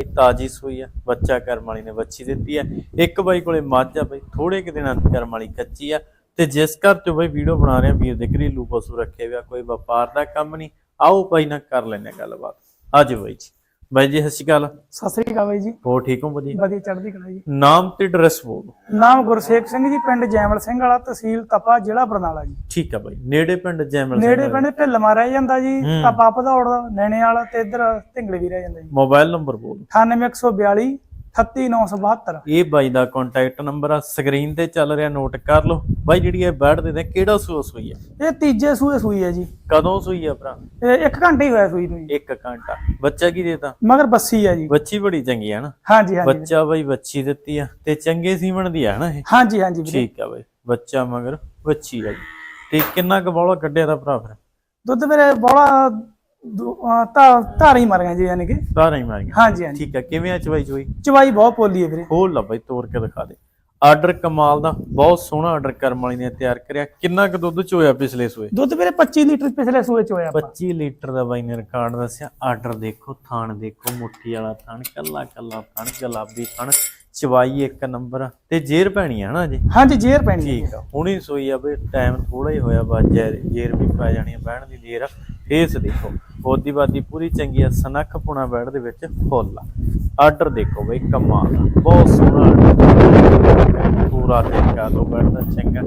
ਇਹ ਤਾਜੀ ਸੂਈ ਆ, ਬੱਚਾ ਕਰਮ ਵਾਲੀ ਨੇ ਬੱਚੀ ਦਿੱਤੀ ਆ। ਇੱਕ ਬਾਈ ਕੋਲੇ ਮੱਝ ਆ ਬਾਈ ਥੋੜੇ ਕਿ ਦਿਨਾਂ ਦੀ ਕਰਮ ਵਾਲੀ ਕੱਚੀ ਆ। ਤੇ ਜਿਸ ਘਰ ਤੋਂ ਬਾਈ ਵੀਡੀਓ ਬਣਾ ਰਹੇ ਆ, ਵੀਰ ਦੇ ਘਰੇਲੂ ਪਸ਼ੂ ਰੱਖੇ ਹੋਇਆ ਕੋਈ ਵਪਾਰ ਦਾ ਕੰਮ ਨਹੀਂ। ਆਓ ਬਾਈ ਨਾਲ ਕਰ ਲੈਨੇ ਗੱਲਬਾਤ। ਆਜੋ ਬਾਈ ਜੀ। ਬਾਈ ਜੀ ਸਤਿ ਸ਼੍ਰੀ ਅਕਾਲ। ਸਤਿ ਸ੍ਰੀ ਅਕਾਲ ਬਾਈ ਜੀ। ਹੋਰ ਠੀਕ ਹੋ ਵਧੀਆ? ਵਧੀਆ ਚੜ੍ਹਦੀ ਕਲਾ ਜੀ। ਨਾਮ ਤੇ ਐਡਰੈਸ ਬੋਲੋ ਨਾਮ ਗੁਰਸੇਖ ਸਿੰਘ ਜੀ ਪਿੰਡ ਜੈਮਲ ਸਿੰਘ ਵਾਲਾ ਤਹਿਸੀਲ ਤਪਾ ਜ਼ਿਲ੍ਹਾ ਬਰਨਾਲਾ ਜੀ। ਠੀਕ ਆ ਬਾਈ ਨੇੜੇ ਪਿੰਡ ਜੈਮਲ ਨੇੜੇ ਪਿੰਡ ਢਿੱਲਮਾ ਰਹਿ ਜਾਂਦਾ ਜੀ। ਤਪਾ ਭਦੌੜ ਦਾ ਨੈਣੇ ਵਾਲਾ ਤੇ ਇੱਧਰ ਢਿੰਗਲੇ ਵੀ ਰਹਿ ਜਾਂਦਾ ਜੀ। ਮੋਬਾਈਲ ਨੰਬਰ ਬੋਲੋ 98142 38972 ਇਹ ਬਾਈ ਦਾ ਕੰਟੈਕਟ ਨੰਬਰ ਆ ਸਕਰੀਨ ਤੇ ਚੱਲ ਰਿਹਾ ਨੋਟ ਕਰ ਲਓ। ਬਾਈ ਜਿਹੜੀ ਇਹ ਬੈਠ ਦੇ ਨੇ ਕਿਹੜਾ ਸੂਆ ਸੂਈ ਆ? ਇਹ ਤੀਜੇ ਸੂਏ ਸੂਈ ਹੈ ਜੀ। ਕਦੋਂ ਸੂਈ ਆ ਭਰਾ? ਇਹ ਇੱਕ ਘੰਟਾ ਹੀ ਹੋਇਆ ਸੂਈ ਨੂੰ ਜੀ। ਇੱਕ ਘੰਟਾ। ਬੱਚਾ ਕੀ ਦੇਤਾ? ਮਗਰ ਬੱਸੀ ਹੈ ਜੀ। ਬੱਚੀ ਬੜੀ ਚੰਗੀ ਆ ਨਾ? ਹਾਂਜੀ ਹਾਂਜੀ। ਬੱਚਾ ਬਾਈ ਬੱਚੀ ਦਿੱਤੀ ਆ ਤੇ ਚੰਗੇ ਸੀਮਣ ਦੀ ਆ ਨਾ ਇਹ? ਹਾਂਜੀ ਹਾਂਜੀ ਠੀਕ ਆ ਬਾਈ। ਬੱਚਾ ਮਗਰ ਬੱਚੀ ਆ ਜੀ। ਤੇ ਕਿੰਨਾ ਕੁ ਬੌਲਾ ਕੱਢਿਆ ਦਾ ਭਰਾ ਫਿਰ? ਦੁੱਧ ਵੀਰੇ ਬੋਲਾ ਧਾਰ ਹੀ ਮਰ ਗਿਆ ਜੀ ਯਾਨੀ ਕਿ। ਸਾਰਾ ਹੀ ਮਾਰ ਗਿਆ ਹਾਂਜੀ ਹਾਂਜੀ। ਠੀਕ ਆ ਕਿਵੇਂ ਆ ਚਵਾਈ ਚੋਈ? ਚਵਾਈ ਬਹੁਤ ਪੋਲੀ ਹੈ ਵੀਰੇ। ਖੋਲ ਲਾ ਬਾਈ ਤੋੜ ਕੇ ਦਿਖਾ ਦੇ। ਆਰਡਰ ਕਮਾਲ ਦਾ ਬਹੁਤ ਸੋਹਣਾ ਆਰਡਰ ਕਰਮ ਵਾਲੀ ਨੇ ਤਿਆਰ ਕਰਿਆ। ਕਿੰਨਾ ਕੁ ਦੁੱਧ ਚੋਇਆ ਪਿਛਲੇ ਸੂਏ? ਦੁੱਧ ਵੀਰੇ 25 ਲੀਟਰ ਪਿਛਲੇ ਸੂਏ ਚ ਹੋਇਆ ਆਪਾਂ। 25 ਲੀਟਰ ਦਾ ਬਾਈ ਨੇ ਰਿਕਾਰਡ ਦੱਸਿਆ। ਆਰਡਰ ਦੇਖੋ ਥਾਣ ਦੇਖੋ ਮੁੱਠੀ ਵਾਲਾ ਥਾਣ ਕੱਲਾ ਕੱਲਾ ਥਾਣ ਗੁਲਾਬੀ ਥਾਣ। ਚਵਾਈ ਇੱਕ ਨੰਬਰ ਤੇ ਜੇਰ ਪੈਣੀ ਆ ਨਾ ਜੀ? ਹਾਂਜੀ ਜੇਰ ਪੈਣੀ ਹੈ। ਠੀਕ ਆ ਹੁਣੀ ਸੋਈ ਆ ਬਈ ਟਾਈਮ ਥੋੜਾ ਹੀ ਹੋਇਆ ਬਾ ਜੇਰ ਜੇਰ ਵੀ ਪੈ ਜਾਣੀ ਆ ਬਹਿਣ ਦੀ ਜੇਰ ਫੇਸ ਦੇਖੋ। ਬੋਦੀ ਬਾਦੀ ਪੂਰੀ ਚੰਗੀ ਆ ਸਨੱਖ ਪੁਣਾ ਬੈੜ ਦੇ ਵਿੱਚ ਫੁੱਲ ਆਰਡਰ ਦੇਖੋ ਬਈ ਕਮਾਲ ਬਹੁਤ ਸੋਹਣਾ। ਪੂਰਾ ਦੇਖਾ ਲੋ ਬੈੜ ਦਾ ਚੰਗਾ।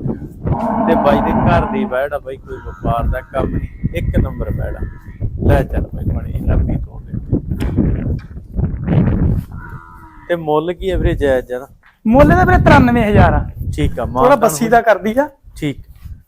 ਤੇ ਬਾਈ ਦੇ ਘਰ ਦੀ ਬੈੜ ਆ ਬਈ ਕੋਈ ਵਪਾਰ ਦਾ ਕੰਮ ਨਹੀਂ। ਇੱਕ ਨੰਬਰ ਬੈੜ ਆ। ਲੈ ਚੱਲ ਬਈ ਬਣੀ ਲੰਬੀ ਤੋਂ ਦੇ ਤੇ ਮੁੱਲ ਕੀ ਐਵਰੇਜ ਜਾਇਜ਼ ਜਰਾ? ਮੁੱਲ ਦਾ ਵੀਰੇ 93000 ਆ। ਠੀਕ ਆ ਥੋੜਾ ਮਾਨ ਬੱਸੀ ਦਾ ਕਰਦੀ ਆ। ਠੀਕ।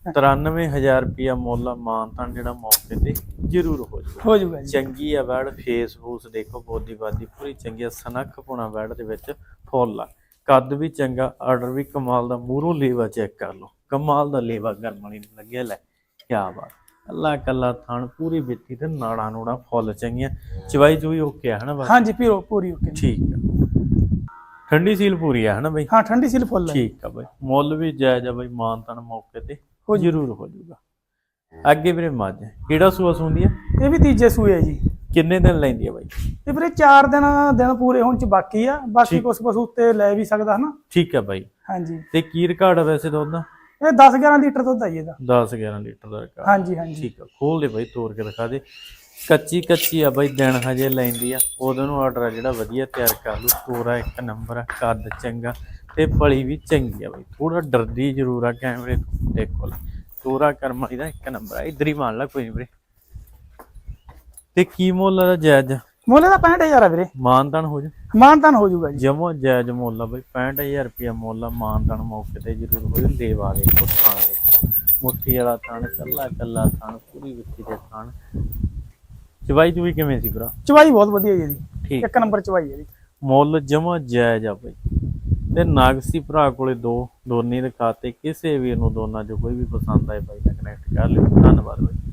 93000 ਰੁਪਿਆ ਮੁੱਲ ਮਾਨਤਾਨ ਜਿਹੜਾ ਮੌਕੇ ਤੇ ਜ਼ਰੂਰ ਹੋ ਜਾਊਗਾ। ਹੋ ਜਾਊਗਾ ਜੀ। ਚੰਗੀ ਆ ਵੈੜ ਫੇਸ ਫੂਸ ਦੇਖੋ ਬੋਦੀ ਬਾਦੀ ਪੂਰੀ ਚੰਗੀ ਆ ਸਨੱਖ ਪੁਣਾ ਵੈੜ ਦੇ ਵਿੱਚ ਫੁੱਲ ਆ। ਕੱਦ ਵੀ ਚੰਗਾ ਆਰਡਰ ਵੀ ਕਮਾਲ ਦਾ ਮੂਹਰੋਂ ਲੇਵਾ ਚੈੱਕ ਕਰ ਲਓ। ਕਮਾਲ ਦਾ ਲੇਵਾ ਗਰਮ ਵਾਲੀ ਨੂੰ ਲੱਗਿਆ ਲੈ ਕੀ ਬਾਤ। ਅੱਲਾ ਕੱਲਾ ਥਣ ਪੂਰੀ ਬਿੱਤੀ ਤੇ ਨਾੜਾ ਨੂੜਾ ਫੁੱਲ ਚੰਗੀਆਂ। ਚਵਾਈ ਚੂਈ ਓਕੇ ਆ ਹਨਾ ਬਸ ਹਾਂਜੀ ਪੀਰੋ ਪੂਰੀ ਓਕੇ ਠੀਕ ਆ। ਠੰਡੀ ਸੀਲ ਪੂਰੀ ਆ ਹਨਾ ਬਈ? ਹਾਂ ਠੰਡੀ ਸੀਲ ਫੁੱਲ ਹੈ ਠੀਕ ਆ ਬਈ। ਮੁੱਲ ਵੀ ਜਾਇਜ਼ ਆ ਬਈ ਮਾਨਤਨ ਮੌਕੇ ਤੇ ਹੋ ਜ਼ਰੂਰ ਹੋ ਜਾਊਗਾ ਅੱਗੇ ਵੀਰੇ ਮੱਝ ਕਿਹੜਾ ਸੂਆ ਸੁੰਦੀ ਆ? ਇਹ ਵੀ ਤੀਜੇ ਸੂਏ ਹੈ ਜੀ। ਕਿੰਨੇ ਦਿਨ ਲੈਂਦੀ ਆ ਬਾਈ? ਇਹ ਵੀਰੇ 4 ਦਿਨ ਦਿਨ ਪੂਰੇ ਹੋਣ ਚ ਬਾਕੀ ਆ। ਬਾਕੀ। ਕੁਛ ਪਸ਼ੂ ਉੱਤੇ ਲੈ ਵੀ ਸਕਦਾ ਹਨਾ। ਠੀਕ ਆ ਬਾਈ। ਹਾਂਜੀ। ਤੇ ਕੀ ਰਿਕਾਰਡ ਆ ਵੈਸੇ ਦੁੱਧ ਦਾ ਇਹ 10 11 ਲੀਟਰ ਦੁੱਧ ਆ ਜੀ ਇਹਦਾ। 10 11 ਲੀਟਰ ਦਾ ਰਿਕਾਰਡ ਹਾਂਜੀ ਹਾਂਜੀ। ਠੀਕ ਆ ਖੋਲ ਦੇ ਬਾਈ ਤੋੜ ਕੇ ਦਿਖਾ ਦੇ। ਕੱਚੀ ਕੱਚੀ ਆ ਬਾਈ ਦਿਨ ਹਜੇ ਲੈਂਦੀ ਆ। ਉਹਦੋਂ ਨੂੰ ਆਰਡਰ ਆ ਜਿਹੜਾ ਵਧੀਆ ਤਿਆਰ ਕਰ ਲੂ ਪੂਰਾ ਇੱਕ ਨੰਬਰ ਆ ਕੱਦ ਚੰਗਾ ਤੇ ਫਲੀ ਵੀ ਚੰਗੀ ਆ ਬਾਈ। ਥੋੜਾ ਡਰਦੀ ਜ਼ਰੂਰ ਆ ਕੈਮਰੇ ਤੋਂ ਦੇਖੋ ਪੂਰਾ ਕਰਮ ਵਾਲੀ ਦਾ ਇੱਕ ਨੰਬਰ ਆ। ਇਧਰ ਹੀ ਮੰਨ ਲਾ ਕੋਈ ਵੀਰੇ। ਤੇ ਕੀ ਮੁੱਲ ਦਾ ਜਾਇਜ਼ ਮੁੱਲ ਦਾ 65000 ਆ ਵੀਰੇ। ਮਾਨਦਾਨ ਹੋ ਜਾ। ਮਾਨਤਾਨ ਹੋ ਜਾਊਗਾ ਜੀ। ਜਮੋ ਜਾਇਜ਼ ਮੁੱਲ ਆ ਬਈ 65000 ਰੁਪਇਆ ਮੁੱਲ ਆ ਮਾਨਦਾਨ ਮੌਕੇ ਤੇ ਜ਼ਰੂਰ ਹੋ ਜਾ। ਲੇਵਾ ਦੇ ਥਾਣ ਦੇ। ਮੁੱਠੀ ਵਾਲਾ ਥਾਣ ਕੱਲਾ ਕੱਲਾ ਥਾਣ ਪੂਰੀ ਵਿੱਚੀ ਦੇ ਥਾਣ। ਚਵਾਈ ਚੁਈ ਕਿਵੇਂ ਸੀ ਭਰਾ? ਚਵਾਈ ਬਹੁਤ ਵਧੀਆ ਜੀ ਠੀਕ। ਇੱਕ ਨੰਬਰ ਚਵਾਈ ਹੈ ਜੀ। ਮੁੱਲ ਜਮਾ ਜਾਇਜ਼ ਆ ਬਈ। ਤੇ ਨਾਗਸੀ ਭਰਾ ਕੋਲੇ ਦੋ ਦੋਨੇ ਦਿਖਾਤੇ ਕਿਸੇ ਵੀਰ ਨੂੰ ਦੋਨਾਂ ਚੋਂ ਕੋਈ ਵੀ ਪਸੰਦ ਆਏ ਬਾਈ ਨਾਲ ਕਨੈਕਟ ਕਰ ਲਿਓ। ਧੰਨਵਾਦ ਬਾਈ।